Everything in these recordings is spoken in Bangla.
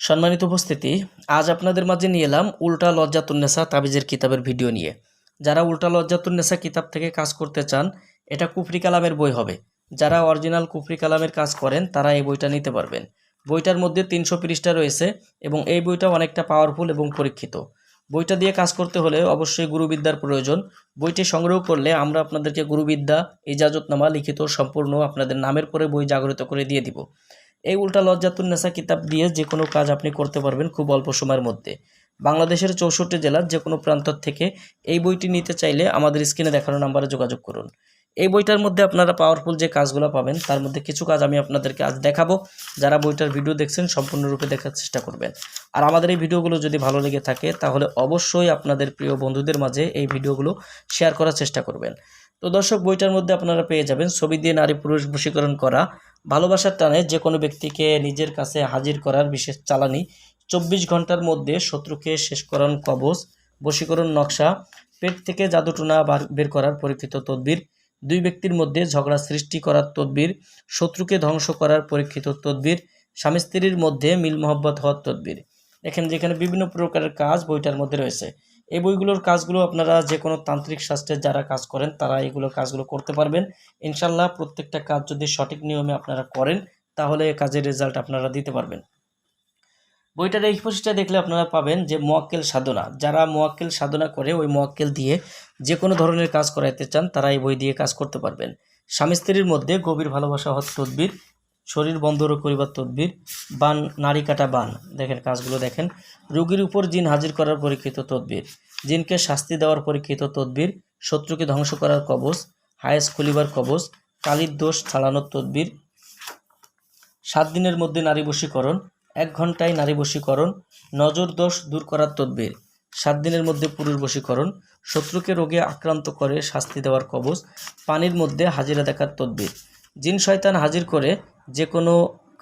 সম্মানিত উপস্থিতি, আজ আপনাদের মাঝে নিয়ে এলাম উল্টা লজ্জাতুন্নেসা তাবিজের কিতাবের ভিডিও নিয়ে। যারা উল্টা লজ্জাতুন্নেসা কিতাব থেকে কাজ করতে চান, এটা কুফরি কালামের বই হবে। যারা অরিজিনাল কুফরি কালামের কাজ করেন, তারা এই বইটা নিতে পারবেন। বইটার মধ্যে তিনশো পৃষ্ঠা রয়েছে এবং এই বইটা অনেকটা পাওয়ারফুল এবং পরীক্ষিত। বইটা দিয়ে কাজ করতে হলে অবশ্যই গুরুবিদ্যার প্রয়োজন। বইটি সংগ্রহ করলে আমরা আপনাদেরকে গুরুবিদ্যা, ইজাজতনামা লিখিত সম্পূর্ণ আপনাদের নামের পরে বই জাগ্রত করে দিয়ে দিব। এই উল্টা লজ্জাতুন্নেসা কিতাব দিয়ে যে কোনো কাজ আপনি করতে পারবেন খুব অল্প সময়ের মধ্যে। বাংলাদেশের চৌষট্টি জেলার যে কোনো প্রান্ত থেকে এই বইটি নিতে চাইলে আমাদের স্ক্রিনে দেখানো নাম্বারে যোগাযোগ করুন। এই বইটার মধ্যে আপনারা পাওয়ারফুল যে কাজগুলো পাবেন, তার মধ্যে কিছু কাজ আমি আপনাদেরকে আজ দেখাবো। যারা বইটার ভিডিও দেখছেন, সম্পূর্ণরূপে দেখার চেষ্টা করবেন। আর আমাদের এই ভিডিওগুলো যদি ভালো লেগে থাকে, তাহলে অবশ্যই আপনাদের প্রিয় বন্ধুদের মাঝে এই ভিডিওগুলো শেয়ার করার চেষ্টা করবেন। তো দর্শক, বইটার মধ্যে আপনারা পেয়ে যাবেন ছবি দিয়ে নারী পুরুষ বশীকরণ করা। ভালোবাসার টানে যে কোনো ব্যক্তিকে নিজের কাছে হাজির করার বিশেষ চালানি। চব্বিশ ঘণ্টার মধ্যে শত্রুকে শেষ করার কবচ বশীকরণ নকশা, পেট থেকে জাদুটোনা বার, বের করার পরীক্ষিত তদবির, দুই ব্যক্তির মধ্যে ঝগড়া সৃষ্টি করার তদবির, শত্রুকে ধ্বংস করার পরীক্ষিত তদবির স্বামী স্ত্রীর মধ্যে মিল মহব্বত হওয়ার তদবির। এখানে যেখানে বিভিন্ন প্রকারের কাজ বইটার মধ্যে রয়েছে। এই বইগুলোর কাজগুলো আপনারা যে কোনো তান্ত্রিক শাস্ত্রের যারা কাজ করেন, তারা এগুলো কাজগুলো করতে পারবেন। ইনশাল্লাহ প্রত্যেকটা কাজ যদি সঠিক নিয়মে আপনারা করেন, তাহলে কাজের রেজাল্ট আপনারা দিতে পারবেন। বইটার এই পৃষ্ঠা দেখলে আপনারা পাবেন যে মোয়াক্কেল সাধনা। যারা মোয়াক্কেল সাধনা করে, ওই মোয়াক্কেল দিয়ে যে কোনো ধরনের কাজ করাইতে চান, তারা এই বই দিয়ে কাজ করতে পারবেন। স্বামী স্ত্রীর মধ্যে গভীর ভালোবাসা হওয়ার তদবির শরীর বন্ধর করিবার তদবির, বান, নারী কাটা বান। দেখেন কাজগুলো দেখেন। রোগীর উপর জিন হাজির করার পরীক্ষিত তদবির। জিনকে শাস্তি দেওয়ার পরীক্ষিত তদবির, শত্রুকে ধ্বংস করার কবচ, হায়েস খুলিবার কবচ, কালির দোষ ছাড়ানোর তদবির। সাত দিনের মধ্যে নারী বশীকরণ, এক ঘন্টায় নারী বশীকরণ, নজর দোষ দূর করার তদবির। সাত দিনের মধ্যে পুরুষ বশীকরণ, শত্রুকে রোগে আক্রান্ত করে শাস্তি দেওয়ার কবচ, পানির মধ্যে হাজিরা দেখার তদবির। জিন শয়তান হাজির করে যে কোনো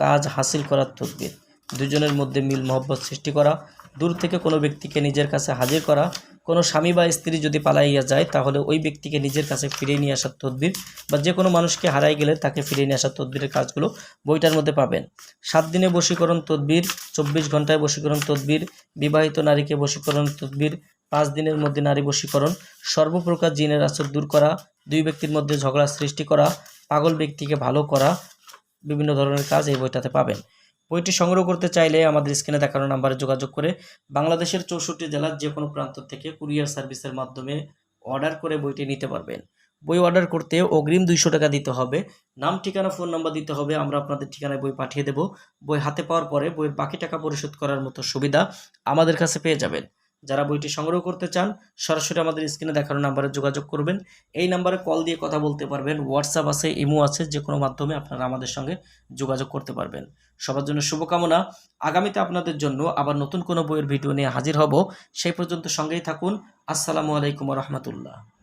কাজ হাসিল করার তদবির দুজনের মধ্যে মিল মহব্বত সৃষ্টি করা, দূর থেকে কোনো ব্যক্তিকে নিজের কাছে হাজির করা, কোনো স্বামী বা স্ত্রী যদি পালাইয়া যায়, তাহলে ওই ব্যক্তিকে নিজের কাছে ফিরিয়ে নিয়ে আসার তদবির বা যে কোনো মানুষকে হারাই গেলে তাকে ফিরিয়ে নিয়ে আসার তদবিরের কাজগুলো বইটার মধ্যে পাবেন। সাত দিনে বশীকরণ তদবির চব্বিশ ঘন্টায় বশীকরণ তদবির বিবাহিত নারীকে বশীকরণ তদবির পাঁচ দিনের মধ্যে নারী বশীকরণ, সর্বপ্রকার জিনের আসর দূর করা, দুই ব্যক্তির মধ্যে ঝগড়া সৃষ্টি করা, পাগল ব্যক্তিকে ভালো করা বিভিন্ন ধরনের কাজ এই বইটাতে পাবেন। বইটি সংগ্রহ করতে চাইলে আমাদের স্ক্রিনে দেখানো নাম্বারে যোগাযোগ করে বাংলাদেশের চৌষট্টি জেলার যে কোনো প্রান্ত থেকে কুরিয়ার সার্ভিসের মাধ্যমে অর্ডার করে বইটি নিতে পারবেন। বই অর্ডার করতে অগ্রিম দুইশো টাকা দিতে হবে। নাম, ঠিকানা, ফোন নাম্বার দিতে হবে। আমরা আপনাদের ঠিকানায় বই পাঠিয়ে দেব। বই হাতে পাওয়ার পরে বইয়ের বাকি টাকা পরিশোধ করার মতো সুবিধা আমাদের কাছে পেয়ে যাবেন। যারা বইটি সংগ্রহ করতে চান, সরাসরি আমাদের স্ক্রিনে দেখানো নাম্বারে যোগাযোগ করবেন। এই নাম্বারে কল দিয়ে কথা বলতে পারবেন হোয়াটসঅ্যাপ আছে ইমো আছে যে কোনো মাধ্যমে আপনারা আমাদের সঙ্গে যোগাযোগ করতে পারবেন। সবার জন্য শুভকামনা। আগামীতে আপনাদের জন্য আবার নতুন কোনো বইয়ের ভিডিও নিয়ে হাজির হব। সেই পর্যন্ত সঙ্গেই থাকুন। আসসালামু আলাইকুম রহমতুল্লাহ।